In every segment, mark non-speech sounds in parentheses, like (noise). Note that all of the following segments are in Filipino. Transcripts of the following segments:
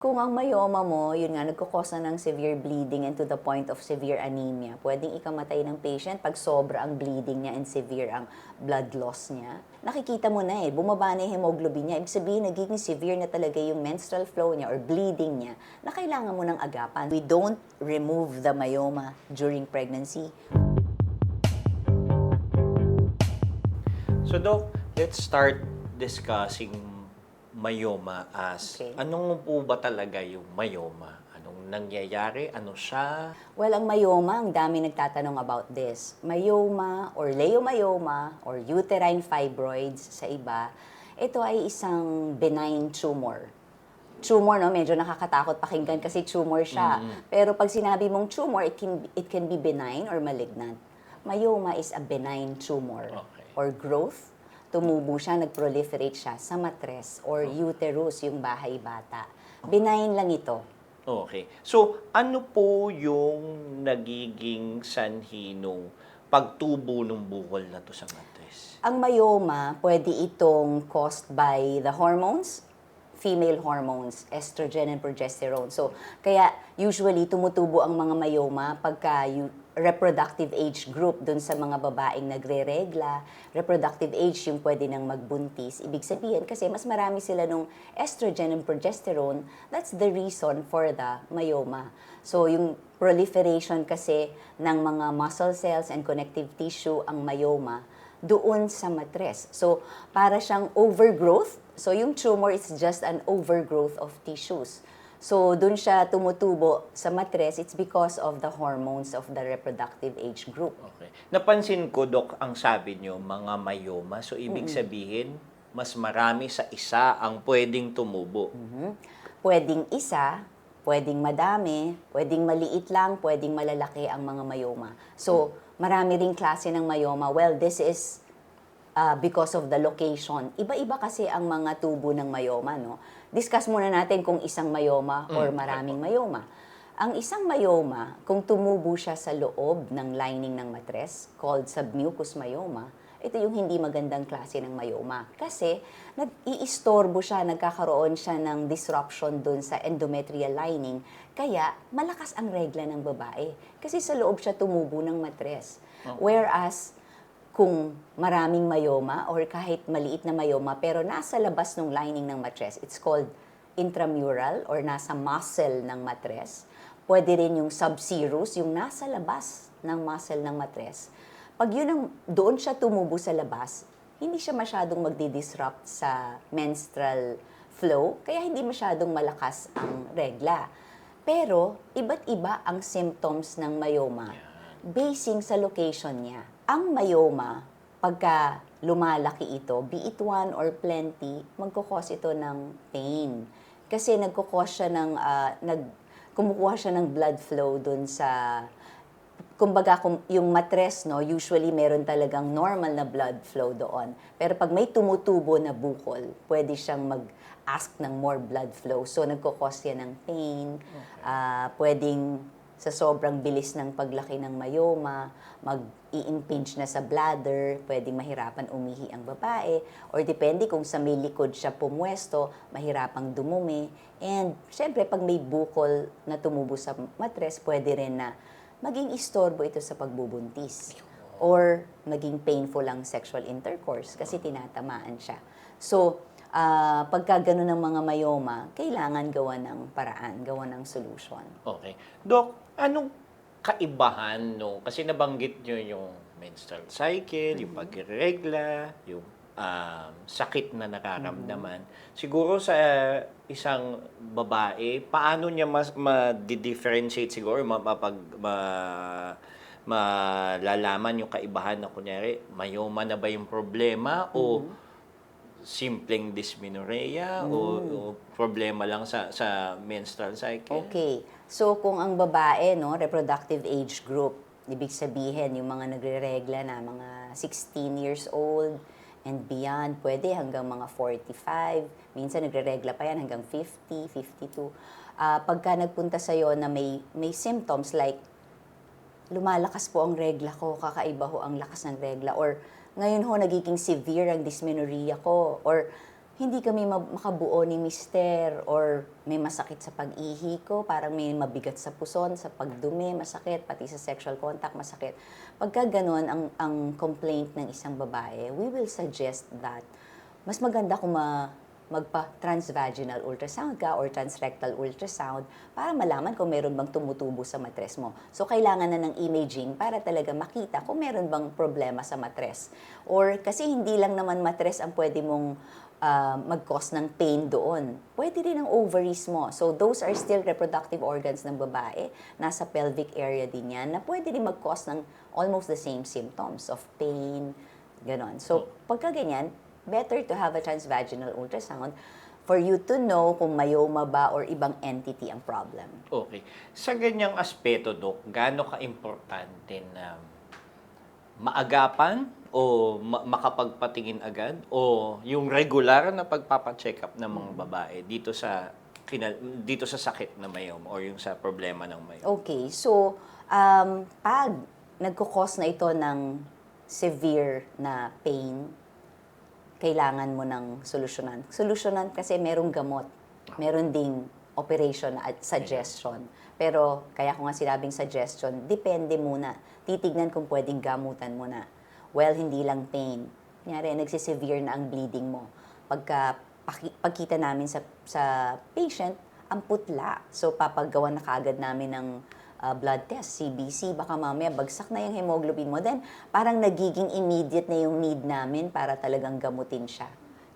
Kung ang myoma mo, yun nga, nagkukosa ng severe bleeding and to the point of severe anemia, pwedeng ikamatay ng patient pag sobra ang bleeding niya and severe ang blood loss niya. Nakikita mo na eh, bumaba na yung hemoglobin niya. Ibig sabihin, nagiging severe na talaga yung menstrual flow niya or bleeding niya na kailangan mo ng agapan. We don't remove the myoma during pregnancy. So, Doc, let's start discussing myoma as Okay. anong po ba talaga yung myoma? Anong nangyayari? Ano siya? Well, ang myoma, ang dami nagtatanong about this. Myoma or leiomyoma or uterine fibroids sa iba, ito ay isang benign tumor. Tumor, no, medyo nakakatakot pakinggan kasi tumor siya. Pero pag sinabi mong tumor, it can, it can be benign or malignant. Myoma is a benign tumor Okay. or growth. Tumubo siya, nag-proliferate siya sa matres or uterus, yung bahay bata. Benign lang ito. Okay. So, ano po yung nagiging sanhi nung pagtubo ng bukol na to sa matres? Ang myoma, pwede itong caused by the hormones, female hormones, estrogen and progesterone. So, kaya usually tumutubo ang mga myoma pagka reproductive age group dun sa mga babaeng nagre-regla. Reproductive age yung pwede nang magbuntis. Ibig sabihin, kasi mas marami sila nung estrogen and progesterone, that's the reason for the myoma. So, yung proliferation kasi ng mga muscle cells and connective tissue ang myoma, doon sa matres. So, para siyang overgrowth. So, yung tumor is just an overgrowth of tissues. So, doon siya tumutubo sa matres, it's because of the hormones of the reproductive age group. Okay. Napansin ko, Doc, ang sabi nyo, mga myoma. So, ibig sabihin, mas marami sa isa ang pwedeng tumubo. Mhm. Pwedeng isa, pwedeng madami, pwedeng maliit lang, pwedeng malalaki ang mga myoma. So, marami ring klase ng myoma. Well, this is uh, because of the location. Iba-iba kasi ang mga tubo ng myoma, no? Discuss muna natin kung isang myoma or Mm, maraming myoma. Ang isang myoma, kung tumubo siya sa loob ng lining ng matres, called submucous myoma, ito yung hindi magandang klase ng myoma. Kasi nag-iistorbo siya, nagkakaroon siya ng disruption dun sa endometrial lining. Kaya malakas ang regla ng babae. Kasi sa loob siya tumubo ng matres. Whereas, kung maraming myoma or kahit maliit na myoma pero nasa labas ng lining ng matres, it's called intramural or nasa muscle ng matres. Pwede rin yung subserous, yung nasa labas ng muscle ng matres. Pag yun ang, doon siya tumubo sa labas, hindi siya masyadong magdi-disrupt sa menstrual flow, kaya hindi masyadong malakas ang regla. Pero, iba't iba ang symptoms ng myoma basing sa location niya. Ang myoma, pagka lumalaki ito, be it one or plenty, magkukos ito ng pain. Kasi nagkukos siya ng, ah, nag, kumukuha siya ng blood flow dun sa, kumbaga kung yung matres, no, usually meron talagang normal na blood flow doon. Pero pag may tumutubo na bukol, pwede siyang mag-ask ng more blood flow. So nagkukos yan ng pain, ah, pwedeng sa sobrang bilis ng paglaki ng myoma, mag-i-impinge na sa bladder, pwedeng mahirapan umihi ang babae, or depende kung sa may likod siya pumwesto, mahirapang dumumi. And syempre, pag may bukol na tumubo sa matres, pwede rin na maging istorbo ito sa pagbubuntis. Or maging painful ang sexual intercourse kasi tinatamaan siya. So, ah, pagka ganun ng mga myoma, kailangan gawa ng paraan, gawa ng solution. Okay. Doc, anong kaibahan no? Kasi nabanggit nyo yung menstrual cycle, yung pagregla, yung um, sakit na nararamdaman. Siguro sa isang babae, paano niya mas ma-differentiate siguro, mapapag, ma, malalaman yung kaibahan na kunyari, mayoma na ba yung problema o simpleng dysmenorrhea o, o problema lang sa sa menstrual cycle? Okay. So, kung ang babae, no, reproductive age group, ibig sabihin, yung mga nagre-regla na mga 16 years old and beyond, pwede hanggang mga 45. Minsan nagre-regla pa yan hanggang 50, 52. Ah, pagka nagpunta sa'yo na may, may symptoms like lumalakas po ang regla ko, kakaiba ho ang lakas ng regla, or ngayon ho nagiging severe ang dysmenorrhea ko, or hindi kami ma- makabuo ni mister or may masakit sa pag-ihi ko, parang may mabigat sa puson, sa pagdumi, masakit, pati sa sexual contact, masakit. Pagka ganun ang, ang complaint ng isang babae, we will suggest that mas maganda kung ma, magpa-transvaginal ultrasound ka or transrectal ultrasound para malaman kung meron bang tumutubo sa matres mo. So, kailangan na ng imaging para talaga makita kung meron bang problema sa matres. Or kasi hindi lang naman matres ang pwede mong ah, mag-cause ng pain doon. Pwede rin ang ovaries mo. So, those are still reproductive organs ng babae. Nasa pelvic area din yan na pwede rin mag-cause ng almost the same symptoms of pain, ganon. So, pagka ganyan, better to have a transvaginal ultrasound for you to know kung myoma ba or ibang entity ang problem. Okay. Sa ganyang aspeto, Dok, gaano ka-importante na maagapan o ma- makapagpatingin agad o yung regular na pagpapacheck up ng mga babae dito sa kina- dito sa sakit na mayom or yung sa problema ng mayom. Okay, so um, pag nagkukos na ito ng severe na pain, kailangan mo ng solusyonan. Solusyonan kasi merong gamot. Meron ding operation at suggestion. Pero kaya ko nga sinabing suggestion, depende muna. Titignan kung pwedeng gamutan mo na. Well, hindi lang pain. Kunyari, nagsisevere na ang bleeding mo. Pagka pagkita namin sa, sa patient, ang putla. So, papagawa na kagad namin ng uh, blood test, CBC, baka mamaya bagsak na yung hemoglobin mo. Then, parang nagiging immediate na yung need namin para talagang gamutin siya.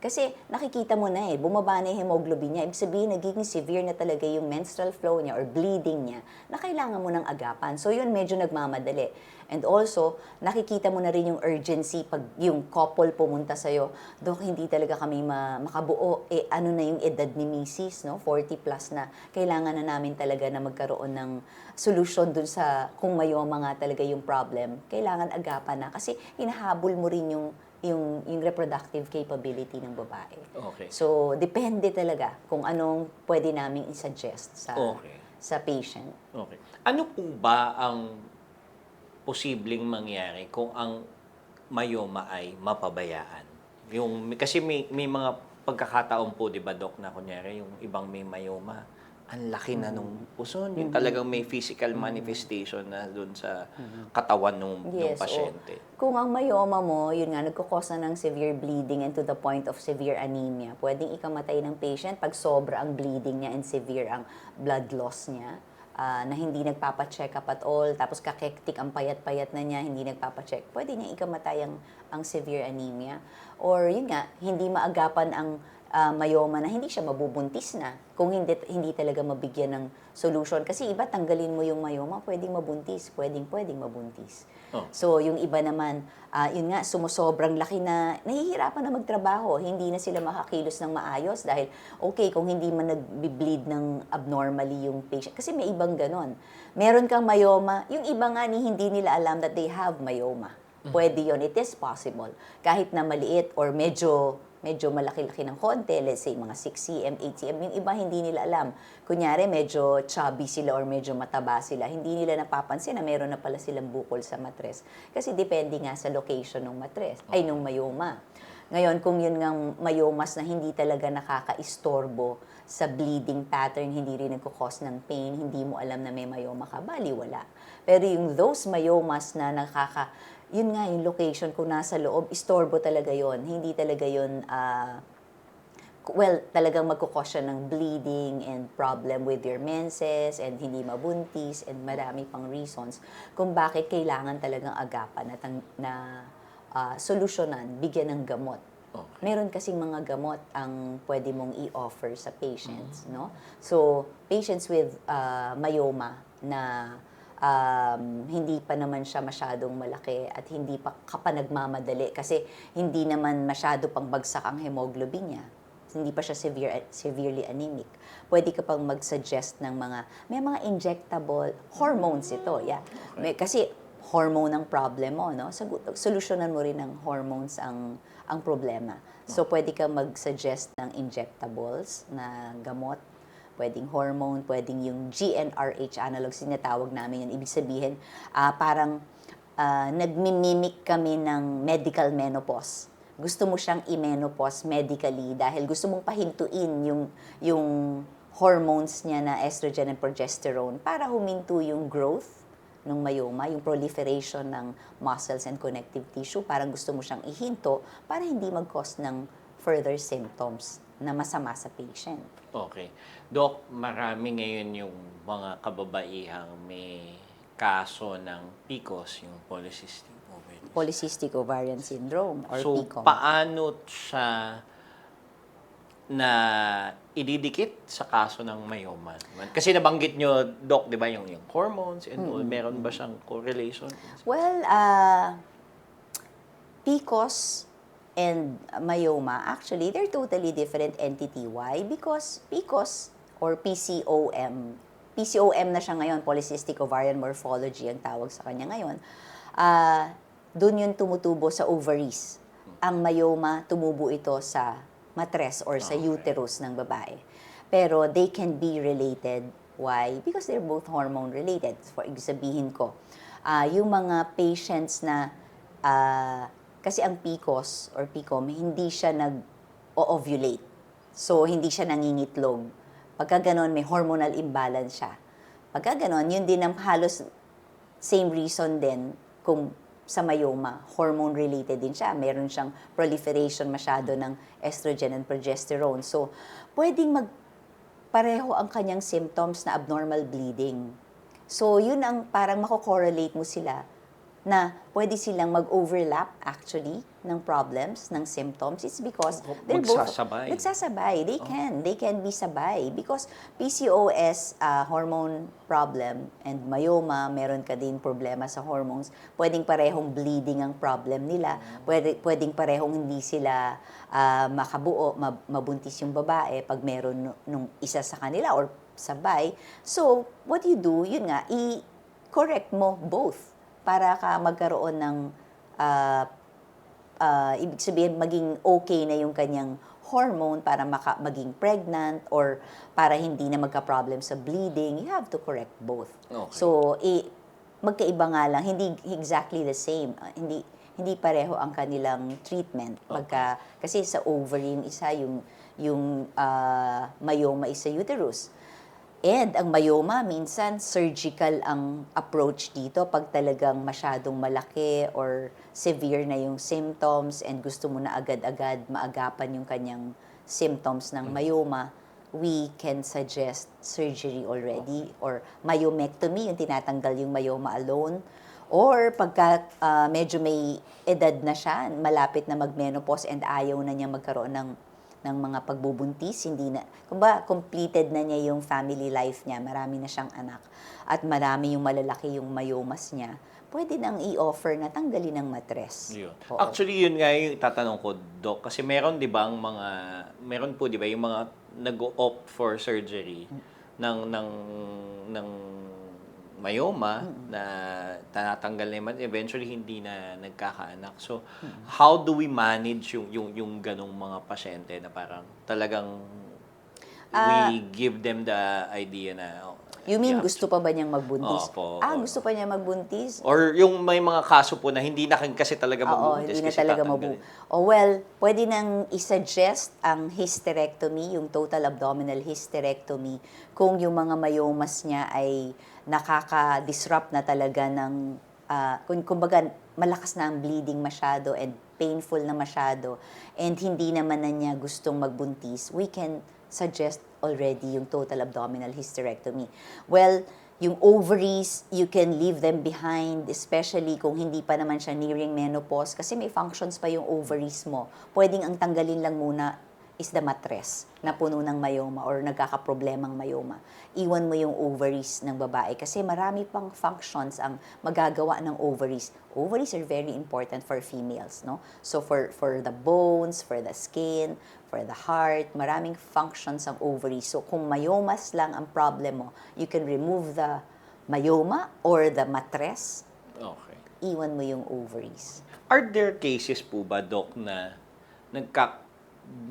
Kasi nakikita mo na eh, bumaba na yung hemoglobin niya. Ibig sabihin, nagiging severe na talaga yung menstrual flow niya or bleeding niya na kailangan mo ng agapan. So yun, medyo nagmamadali. And also, nakikita mo na rin yung urgency pag yung couple pumunta sa'yo, Dok, hindi talaga kami ma- makabuo. Eh, ano na yung edad ni Mrs., no? 40 plus na. Kailangan na namin talaga na magkaroon ng solution dun sa kung mayoma nga talaga yung problem. Kailangan agapan na. Kasi hinahabol mo rin yung yung, yung reproductive capability ng babae. Okay. So, depende talaga kung anong pwede naming i-suggest sa, Okay. sa patient. Okay. Ano po ba ang posibleng mangyari kung ang mayoma ay mapabayaan? Yung kasi may may mga pagkakataon po 'di ba Doc na kunyari yung ibang may mayoma ang laki na nung puson, yung talagang may physical manifestation na doon sa katawan nung, nung Yes, pasyente. Kung ang myoma mo, yun nga, nagkukos na ng severe bleeding and to the point of severe anemia, pwedeng ikamatay ng patient pag sobra ang bleeding niya and severe ang blood loss niya. Ah, na hindi nagpapacheck up at all, tapos kakektik ang payat-payat na niya, hindi nagpapacheck, pwede niya ikamatay ang, ang severe anemia. Or yun nga, hindi maagapan ang ah, myoma na hindi siya mabubuntis na kung hindi hindi talaga mabigyan ng solution kasi iba tanggalin mo yung myoma pwedeng mabuntis pwedeng pwedeng mabuntis Oh. so yung iba naman ah, yun nga sumusobrang laki na nahihirapan na magtrabaho. Hindi na sila makakilos ng maayos dahil okay kung hindi man nagbi-bleed ng abnormally yung patient. Kasi may ibang ganon. Meron kang myoma. Yung iba nga ni hindi nila alam that they have myoma. Pwede yon it is possible. Kahit na maliit or medyo medyo malaki-laki ng konti, let's say mga 6 cm, 8 cm, yung iba hindi nila alam. Kunyari, medyo chubby sila or medyo mataba sila, hindi nila napapansin na meron na pala silang bukol sa matres. Kasi depende nga sa location ng matres, ay nung mayoma. Ngayon, kung yun ngang mayomas na hindi talaga nakaka-istorbo sa bleeding pattern, hindi rin nagkukos ng pain, hindi mo alam na may mayoma ka, bali wala. Pero yung those mayomas na nakaka, yun nga yung location kung nasa loob, istorbo talaga yon Hindi talaga yun, ah, well, talagang magkukos siya ng bleeding and problem with your menses and hindi mabuntis and marami pang reasons kung bakit kailangan talagang agapan at ang, na ah, solusyonan, bigyan ng gamot. Okay. Meron kasing mga gamot ang pwede mong i-offer sa patients, no? So, patients with ah, myoma na um, hindi pa naman siya masyadong malaki at hindi pa ka pa nagmamadali kasi hindi naman masyado pang bagsak ang hemoglobin niya. Hindi pa siya severe, severely anemic. Pwede ka pang mag-suggest ng mga, may mga injectable hormones ito, yeah. May, kasi hormone ang problem mo, no? Solusyonan mo rin ng hormones ang ang problema. So, pwede ka mag-suggest ng injectables na gamot. Pwedeng hormone, pwedeng yung GnRH analog, sinatawag namin yun. Ibig sabihin, ah, parang ah, nagmimimic kami ng medical menopause. gusto mo siyang i-menopause medically dahil gusto mong pahintuin yung, yung hormones niya na estrogen and progesterone para huminto yung growth ng myoma, yung proliferation ng muscles and connective tissue, parang gusto mo siyang ihinto para hindi mag-cause ng further symptoms na masama sa patient. Okay. Doc, marami ngayon yung mga kababaihang may kaso ng PCOS, yung polycystic ovarian. Polycystic ovarian syndrome or so, PCOS. paano siya na ididikit sa kaso ng myoma? Kasi nabanggit nyo, Doc, di ba, yung, yung hormones and all, meron ba siyang correlation? Well, uh, PCOS and myoma, actually, they're totally different entity. Why? Because PCOS or PCOM, PCOM na siya ngayon, Polycystic Ovarian Morphology ang tawag sa kanya ngayon, uh, doon yun tumutubo sa ovaries. Ang myoma, tumubo ito sa matres or sa Okay. uterus ng babae. Pero they can be related. Why? Because they're both hormone related. For sabihin ko, ah, yung mga patients na, ah, kasi ang PCOS or PCOM, hindi siya nag-ovulate. So, hindi siya nangingitlog. Pagka ganon, may hormonal imbalance siya. Pagka ganon, yun din ang halos same reason din kung sa myoma, hormone-related din siya. Meron siyang proliferation masyado ng estrogen and progesterone. So, pwedeng mag pareho ang kanyang symptoms na abnormal bleeding. So, yun ang parang mako-correlate mo sila na pwede silang mag-overlap actually ng problems, ng symptoms. It's because Oh, they're both... magsasabay. Nagsasabay. They can. They can be sabay. Because PCOS, uh, hormone problem, and myoma, meron ka din problema sa hormones, pwedeng parehong bleeding ang problem nila. Pwede, pwedeng parehong hindi sila ah, makabuo, mab- mabuntis yung babae pag meron nu- nung isa sa kanila or sabay. So, what you do, yun nga, i-correct mo both para ka magkaroon ng ah, ah, ibig sabihin maging okay na yung kanyang hormone para maka, maging pregnant or para hindi na magka-problem sa bleeding, you have to correct both. Okay. So, i, magkaiba nga lang, hindi exactly the same. Ah, hindi hindi pareho ang kanilang treatment. Pagka, kasi sa ovary yung isa, yung, yung ah, myoma is sa uterus. And ang myoma, minsan surgical ang approach dito pag talagang masyadong malaki or severe na yung symptoms and gusto mo na agad-agad maagapan yung kanyang symptoms ng myoma, we can suggest surgery already or myomectomy, yung tinatanggal yung myoma alone. Or pagka ah, medyo may edad na siya, malapit na mag-menopause and ayaw na niya magkaroon ng ng mga pagbubuntis, hindi na, kumba, completed na niya yung family life niya, marami na siyang anak, at marami yung malalaki yung mayomas niya, pwede nang i-offer na tanggalin ng matres. Yun. Oo. Actually, yun nga yung tatanong ko, Doc. Kasi meron, di ba, ang mga, meron po, di ba, yung mga nag-opt for surgery ng, ng, ng myoma na tinatanggal na yung eventually hindi na nagkakaanak. So, how do we manage yung, yung, yung ganong mga pasyente na parang talagang Ah, we give them the idea na You mean, yeah. gusto pa ba niyang magbuntis? Opo, ah, gusto pa niya magbuntis? Or yung may mga kaso po na hindi na kasi talaga Oo, magbubuntis hindi na talaga mabu. O well, pwede nang isuggest ang hysterectomy, yung total abdominal hysterectomy, kung yung mga mayomas niya ay nakaka-disrupt na talaga ng, ah, kung kumbaga, malakas na ang bleeding masyado and painful na masyado, and hindi naman na niya gustong magbuntis, we can suggest already yung total abdominal hysterectomy. Well, yung ovaries, you can leave them behind, especially kung hindi pa naman siya nearing menopause, kasi may functions pa yung ovaries mo. Pwedeng ang tanggalin lang muna is the matres na puno ng myoma or nagkakaproblemang myoma. Iwan mo yung ovaries ng babae kasi marami pang functions ang magagawa ng ovaries. Ovaries are very important for females, no? So for for the bones, for the skin, for the heart, maraming functions ang ovaries. So kung myomas lang ang problem mo, you can remove the myoma or the matres, Okay. iwan mo yung ovaries. Are there cases po ba, Doc, na nagka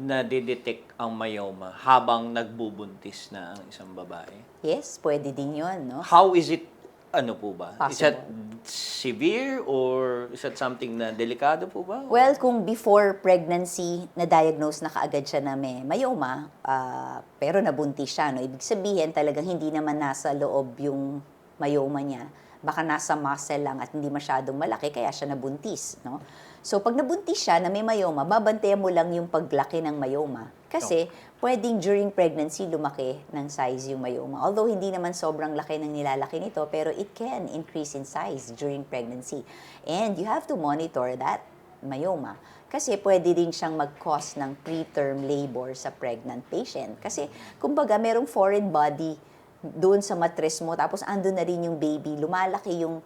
na-detect ang myoma habang nagbubuntis na ang isang babae? Yes, pwede din yun, no? How is it ano po ba? Is Possible. that severe or is that something na delikado po ba? Well, kung before pregnancy, na-diagnose na kaagad siya na may myoma, ah, pero nabuntis siya, no? ibig sabihin talagang hindi naman nasa loob yung myoma niya. Baka nasa muscle lang at hindi masyadong malaki, kaya siya nabuntis. No? So, pag nabuntis siya na may myoma, babantayan mo lang yung paglaki ng myoma. Kasi, pwedeng during pregnancy lumaki ng size yung myoma. Although, hindi naman sobrang laki ng nilalaki nito, pero it can increase in size during pregnancy. And you have to monitor that myoma. Kasi pwede din siyang mag-cause ng preterm labor sa pregnant patient. Kasi, kumbaga, merong foreign body doon sa matres mo, tapos andun na rin yung baby, lumalaki yung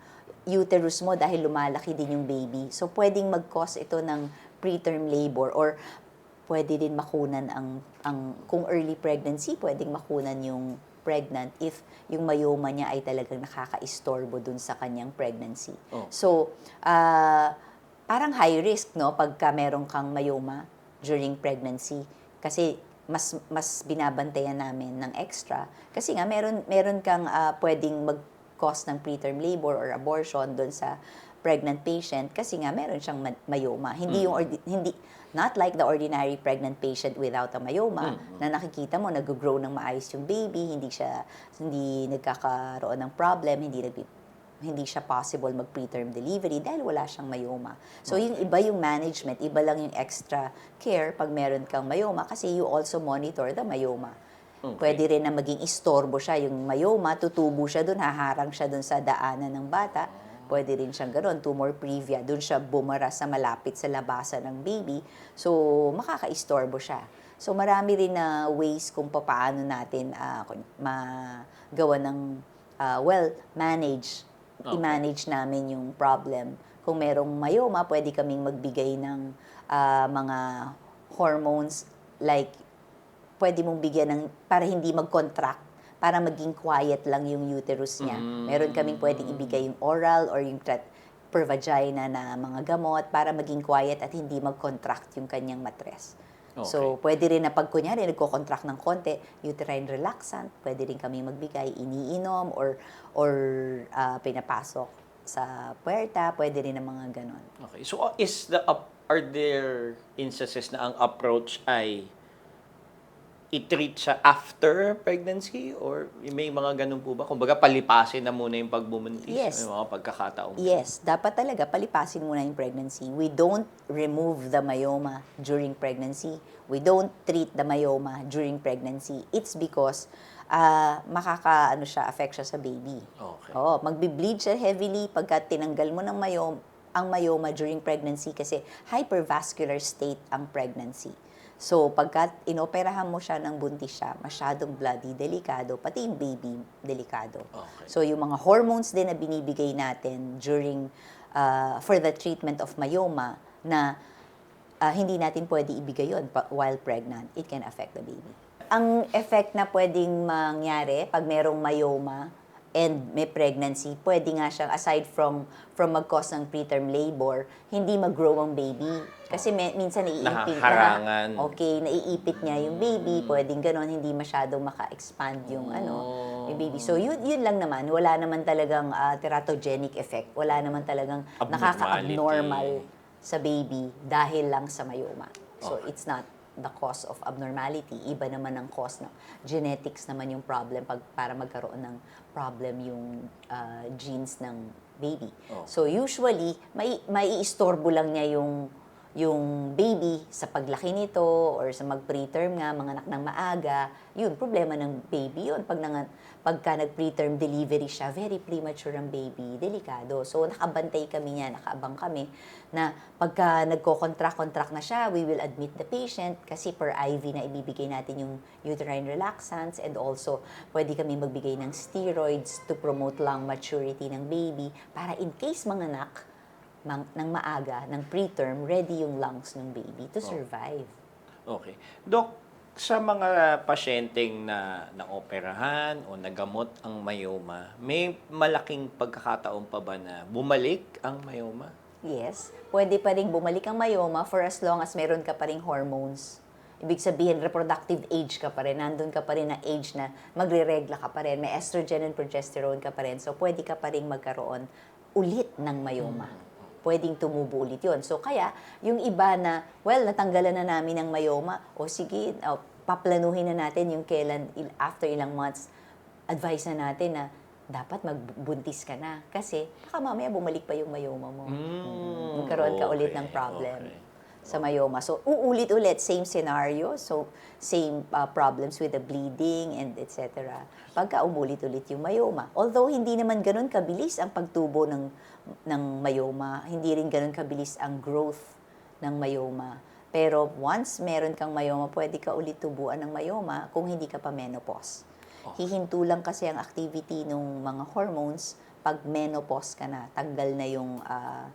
uterus mo dahil lumalaki din yung baby. So, pwedeng mag-cause ito ng preterm labor or pwede din makunan ang, ang kung early pregnancy, pwedeng makunan yung pregnant if yung myoma niya ay talagang nakaka-istorbo dun sa kanyang pregnancy. Oh. So, ah, parang high risk, no, pagka meron kang myoma during pregnancy. Kasi mas mas binabantayan namin ng extra. Kasi nga, meron, meron kang ah, pwedeng mag-cause ng preterm labor or abortion doon sa pregnant patient kasi nga meron siyang ma- myoma. Hindi yung ordi- hindi not like the ordinary pregnant patient without a myoma na nakikita mo nag-grow ng maayos yung baby, hindi siya hindi nagkakaroon ng problem, hindi nag hindi siya possible mag preterm delivery dahil wala siyang myoma. So yung iba yung management, iba lang yung extra care pag meron kang myoma kasi you also monitor the myoma. Okay. Pwede rin na maging istorbo siya yung myoma, tutubo siya doon, haharang siya doon sa daanan ng bata. Pwede rin siyang gano'n, tumor previa, doon siya bumara sa malapit sa labasan ng baby. So, makaka-istorbo siya. So, marami rin na ways kung paano natin kun- magawa ng ah, well, manage, Okay. i-manage namin yung problem. Kung merong myoma, pwede kaming magbigay ng ah, mga hormones like pwede mong bigyan ng para hindi mag-contract para maging quiet lang yung uterus niya. Meron kaming pwedeng ibigay yung oral or yung trat per vagina na mga gamot para maging quiet at hindi mag-contract yung kanyang matres. So, pwede rin na pag kunyari nagko-contract ng konti, uterine relaxant, pwede rin kami magbigay, iniinom or or ah, pinapasok sa puerta, pwede rin ng mga ganon. Okay. So uh, is the up are there instances na ang approach ay i-treat siya after pregnancy or may mga ganun po ba? Kumbaga palipasin na muna yung pagbubuntis Yes. may mga pagkakataon. Yes, dapat talaga palipasin muna yung pregnancy. We don't remove the myoma during pregnancy. We don't treat the myoma during pregnancy. It's because ah, makaka ano siya affect siya sa baby. Okay. Oo, magbi-bleed siya heavily pagka tinanggal mo ng myoma ang myoma during pregnancy kasi hypervascular state ang pregnancy. So, pagka inoperahan mo siya ng buntis siya, masyadong bloody, delikado, pati yung baby, delikado. Okay. So, yung mga hormones din na binibigay natin during, uh, for the treatment of myoma, na uh, hindi natin pwede ibigay yon while pregnant, it can affect the baby. Ang effect na pwedeng mangyari pag merong myoma and may pregnancy, pwede nga siyang, aside from from mag-cause ng preterm labor, hindi mag-grow ang baby. Kasi may, minsan naiipit na, okay, naiipit niya yung baby, pwedeng ganon, hindi masyadong maka-expand yung ano, yung baby. So, yun, yun lang naman. Wala naman talagang ah, teratogenic effect. Wala naman talagang nakaka-abnormal sa baby dahil lang sa myoma. So, Okay. it's not the cause of abnormality. Iba naman ang cause ng genetics naman yung problem pag, para magkaroon ng problem yung ah, genes ng baby. Oh. So usually, may maiistorbo lang niya yung yung baby sa paglaki nito or sa mag-preterm nga, mga anak ng maaga, yun, problema ng baby yun. Pag nang, pagka nag-preterm delivery siya, very premature ang baby, delikado. So, nakabantay kami niya, nakaabang kami, na pagka nagko-contract-contract na siya, we will admit the patient kasi per IV na ibibigay natin yung uterine relaxants and also pwede kami magbigay ng steroids to promote lung maturity ng baby para in case mga anak, mang, ng maaga, ng preterm, ready yung lungs ng baby to survive. Okay. Dok, sa mga pasyenteng na naoperahan o nagamot ang myoma, may malaking pagkakataon pa ba na bumalik ang myoma? Yes, pwede pa rin bumalik ang myoma for as long as meron ka pa ring hormones Ibig sabihin, reproductive age ka pa rin. Nandun ka pa rin na age na magre-regla ka pa rin. May estrogen and progesterone ka pa rin. So, pwede ka pa rin magkaroon ulit ng mayoma. Pwedeng tumubo ulit yun. So, kaya, yung iba na, well, natanggalan na namin ng mayoma, o sige, o, paplanuhin na natin yung kailan, il- after ilang months, advice na natin na dapat magbuntis ka na. Kasi, baka mamaya bumalik pa yung mayoma mo. Mm, Magkaroon ka ulit okay, ng problem okay. Sa myoma. So, uulit-ulit, same scenario. So, same uh, problems with the bleeding and etc. Pagka umulit-ulit yung myoma. Although, hindi naman ganun kabilis ang pagtubo ng, ng myoma. Hindi rin ganun kabilis ang growth ng myoma. Pero once meron kang myoma, pwede ka ulit tubuan ng myoma kung hindi ka pa menopause. Hihinto lang kasi ang activity ng mga hormones pag menopause ka na. Tanggal na yung ah,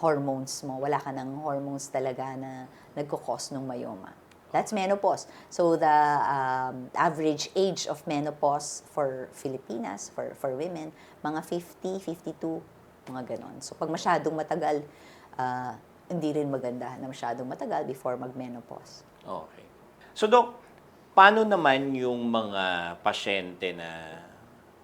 hormones mo. Wala ka ng hormones talaga na nagkukos ng myoma. That's menopause. So the um, average age of menopause for Filipinas, for, for women, mga 50, 52, mga ganon. So pag masyadong matagal, ah, hindi rin maganda na masyadong matagal before mag-menopause. Okay. So, Dok, paano naman yung mga pasyente na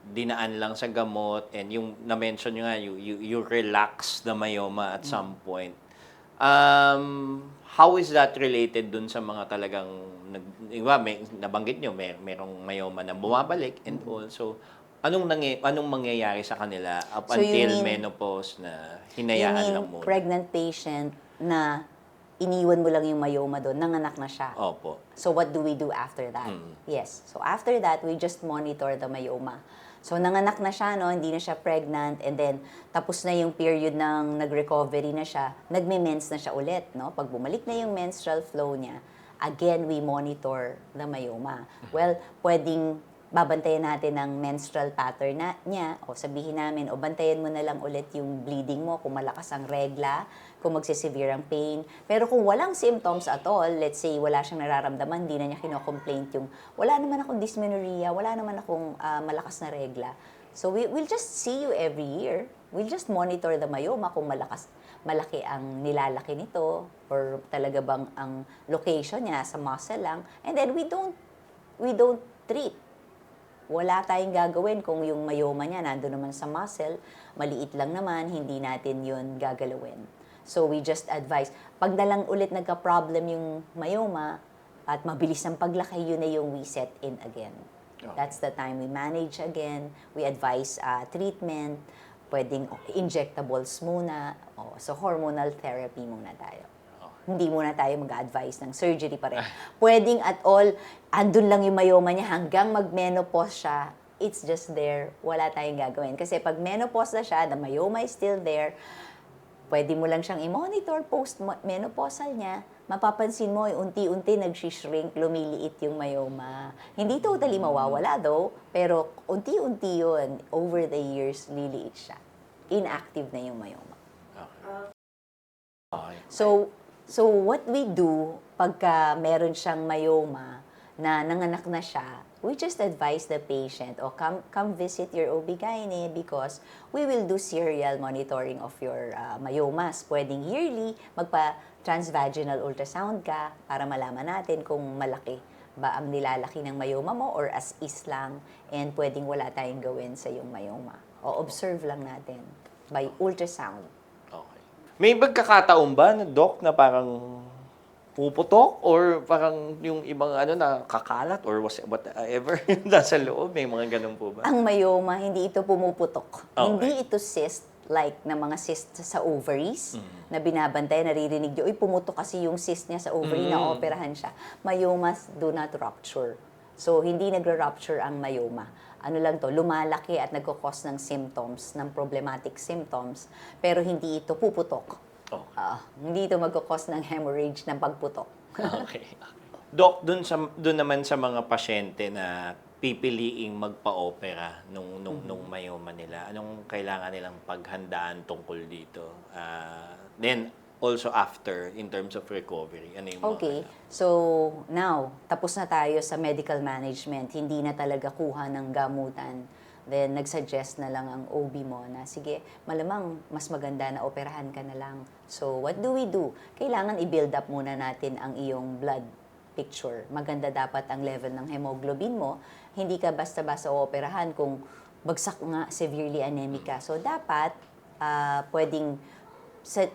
dinaan lang sa gamot and yung na-mention nyo nga, you, you, you relax the myoma at some point. Um, how is that related dun sa mga talagang, nag, iba, may, nabanggit nyo, may, merong myoma na bumabalik and also, anong, nangy, anong mangyayari sa kanila up So, you until mean- menopause na hinayaan lang muna? pregnant patient na iniwan mo lang yung myoma doon, nanganak na siya. Opo. So what do we do after that? Mm. Yes. So after that, we just monitor the myoma. So nanganak na siya, no? hindi na siya pregnant, and then tapos na yung period ng nag-recovery na siya, nagme-mens na siya ulit. No? Pag bumalik na yung menstrual flow niya, again, we monitor the myoma. Well, pwedeng babantayan natin ang menstrual pattern na, niya, o sabihin namin, o bantayan mo na lang ulit yung bleeding mo kung malakas ang regla, kung magsisevere ang pain. Pero kung walang symptoms at all, let's say wala siyang nararamdaman, hindi na niya kinocomplaint yung, wala naman akong dysmenorrhea, wala naman akong ah, malakas na regla. So we, we'll just see you every year. We'll just monitor the myoma kung malakas, malaki ang nilalaki nito or talaga bang ang location niya sa muscle lang. And then we don't, we don't treat wala tayong gagawin kung yung myoma niya nando naman sa muscle, maliit lang naman, hindi natin yun gagalawin. So we just advise, pag na lang ulit nagka-problem yung myoma at mabilis ang paglaki, yun na yung we set in again. Okay. That's the time we manage again. We advise uh, treatment, pwedeng injectables muna. O, so hormonal therapy muna tayo hindi muna tayo mag-advise ng surgery pa rin. Pwedeng at all, andun lang yung myoma niya hanggang mag-menopause siya, it's just there, wala tayong gagawin. Kasi pag menopause na siya, the myoma is still there, pwede mo lang siyang i-monitor post-menopausal niya, mapapansin mo, unti-unti nag-shrink, lumiliit yung myoma. Hindi totally mawawala though, pero unti-unti yun, over the years, liliit siya. Inactive na yung myoma. Okay. So, so what we do pagka meron siyang myoma na nanganak na siya, we just advise the patient o come come visit your OB/GYN because we will do serial monitoring of your uh, myomas. Pwedeng yearly magpa transvaginal ultrasound ka para malaman natin kung malaki ba ang nilalaki ng myoma mo or as is lang and pwedeng wala tayong gawin sa yung myoma. O observe lang natin by ultrasound. May pagkakataon ba, na, Doc, na parang puputok or parang yung ibang ano na kakalat or was- whatever (laughs) nasa loob? May mga ganun po ba? Ang myoma, hindi ito pumuputok. Okay. Hindi ito cyst like na mga cyst sa ovaries na binabantay, naririnig nyo, uy, pumutok kasi yung cyst niya sa ovary, Mm. na operahan siya. Myomas do not rupture. So, hindi nagre-rupture ang myoma. Ano lang to, lumalaki at nagkakos ng symptoms, ng problematic symptoms, pero hindi ito puputok. Oh. Ah, hindi ito magkakos ng hemorrhage ng pagputok. Okay. Doc, dun, sa, dun naman sa mga pasyente na pipiliing magpa-opera nung, nung, nung myoma nila, anong kailangan nilang paghandaan tungkol dito? Ah, then, also after, in terms of recovery, ano yung Okay. So, now, tapos na tayo sa medical management. Hindi na talaga kuha ng gamutan. Then, nagsuggest na lang ang OB mo na, sige, malamang mas maganda na operahan ka na lang. So, what do we do? Kailangan i-build up muna natin ang iyong blood picture. Maganda dapat ang level ng hemoglobin mo. Hindi ka basta-basta ooperahan kung bagsak nga, severely anemic ka. So, dapat ah, pwedeng sa,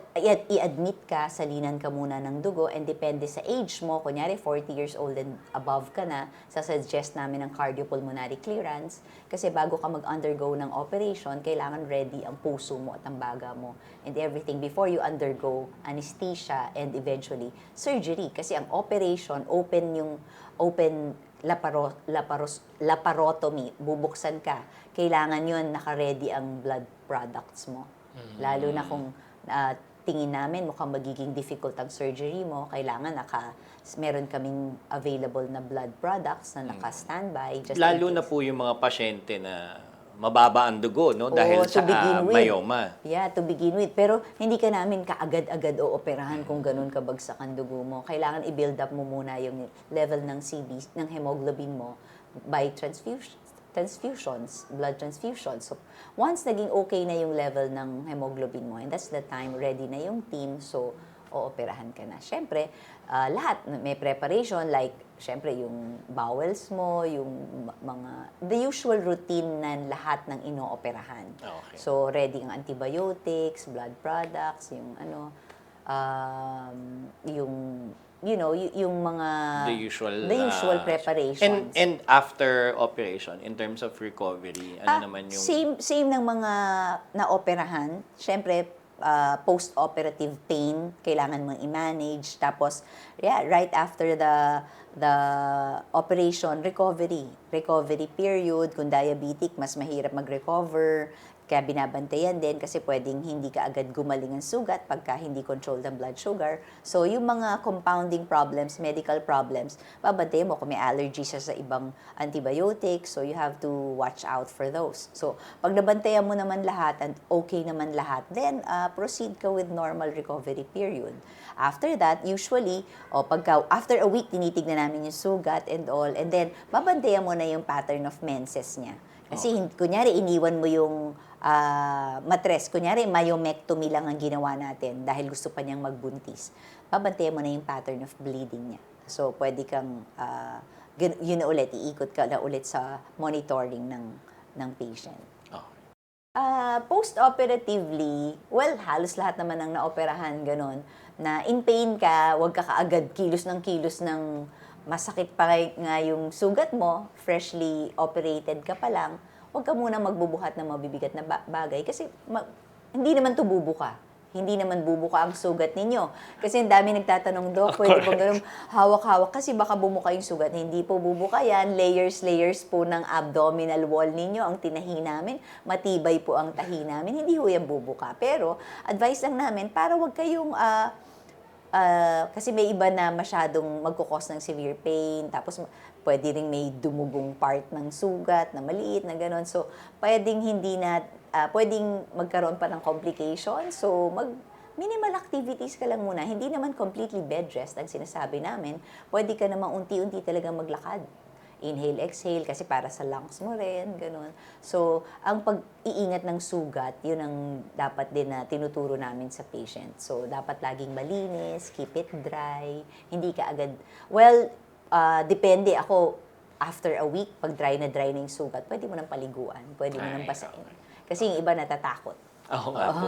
i-admit ka, salinan ka muna ng dugo, and depende sa age mo, kunyari 40 years old and above ka na, sasuggest namin ng cardiopulmonary clearance, kasi bago ka mag-undergo ng operation, kailangan ready ang puso mo at ang baga mo, and everything before you undergo anesthesia and eventually surgery. Kasi ang operation, open yung, open laparo, laparos, laparotomy, bubuksan ka, kailangan yun naka-ready ang blood products mo. Lalo na kung ah, tingin namin mukhang magiging difficult ang surgery mo, kailangan naka meron kaming available na blood products na naka-standby. just Lalo na po yung mga pasyente na mababa ang dugo, no? Dahil sa with. myoma. Yeah, to begin with. Pero hindi ka namin kaagad-agad o operahan kung ganun kabagsak ang dugo mo. Kailangan i-build up mo muna yung level ng CB, ng hemoglobin mo by transfusion, transfusions, blood transfusions. So, once naging okay na yung level ng hemoglobin mo, and that's the time ready na yung team, so, ooperahan ka na. Siyempre, ah, lahat, may preparation, like, siyempre, yung bowels mo, yung mga, the usual routine na lahat ng inooperahan. Okay. So, ready ang antibiotics, blood products, yung ano, um, yung, you know, y- yung mga... The usual The usual ah, preparations. And and after operation in terms of recovery, ano Ah, naman yung Same, same ng mga na-operahan. Siyempre, ah, post-operative pain, kailangan mong i-manage. Tapos, yeah, right after the the operation, recovery. Recovery period. Kung diabetic, mas mahirap mag-recover. Kaya binabantayan din kasi pwedeng hindi ka agad gumaling ang sugat pagka hindi controlled ang blood sugar. So, yung mga compounding problems, medical problems, babantayan mo kung may allergy siya sa ibang antibiotics. So, you have to watch out for those. So, pag nabantayan mo naman lahat and okay naman lahat, then uh, proceed ka with normal recovery period. After that, usually, o pagka, after a week, tinitignan namin yung sugat and all. And then, babantayan mo na yung pattern of menses niya. Kasi, hin- kunyari, iniwan mo yung ah, matres. Kunyari, myomectomy lang ang ginawa natin dahil gusto pa niyang magbuntis. Babantayan mo na yung pattern of bleeding niya. So, pwede kang, gin- yun na ulit, iikot ka na ulit sa monitoring ng, ng patient. Okay. Ah, post-operatively, well, halos lahat naman ng naoperahan, ganun, na in pain ka, huwag ka kaagad kilos ng kilos ng masakit pa nga yung sugat mo, freshly operated ka pa lang, huwag ka muna magbubuhat ng mabibigat na ba- bagay kasi ma- hindi naman to bubuka. Hindi naman bubuka ang sugat ninyo. Kasi ang dami nagtatanong, Dok, pwede bang ganun hawak-hawak? Kasi baka bumuka yung sugat. Hindi po bubuka yan. Layers, layers po ng abdominal wall ninyo ang tinahi namin. Matibay po ang tahi namin. Hindi ho yan bubuka. Pero, advice lang namin, para wag kayong ah, Ah, kasi may iba na masyadong magkukos ng severe pain, tapos pwede rin may dumugong part ng sugat na maliit na gano'n. So, pwedeng hindi na, ah, pwedeng magkaroon pa ng complication. So, mag, minimal activities ka lang muna. Hindi naman completely bed rest ang sinasabi namin. Pwede ka namang unti-unti talaga maglakad. Inhale, exhale, kasi para sa lungs mo rin, ganun. So, ang pag-iingat ng sugat, yun ang dapat din na tinuturo namin sa patient. So, dapat laging malinis, keep it dry, hindi ka agad, well, ah, depende ako, after a week, pag dry na dry na yung sugat, pwede mo nang paliguan, pwede mo nang basain. Kasi yung iba natatakot. Oo nga po.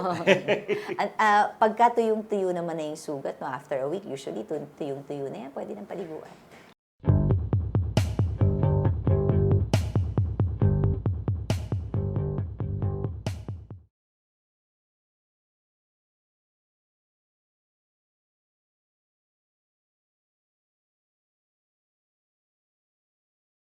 (laughs) At ah, pagka tuyong-tuyo naman na yung sugat, no, after a week, usually tu- tuyong-tuyo na yan, pwede nang paliguan.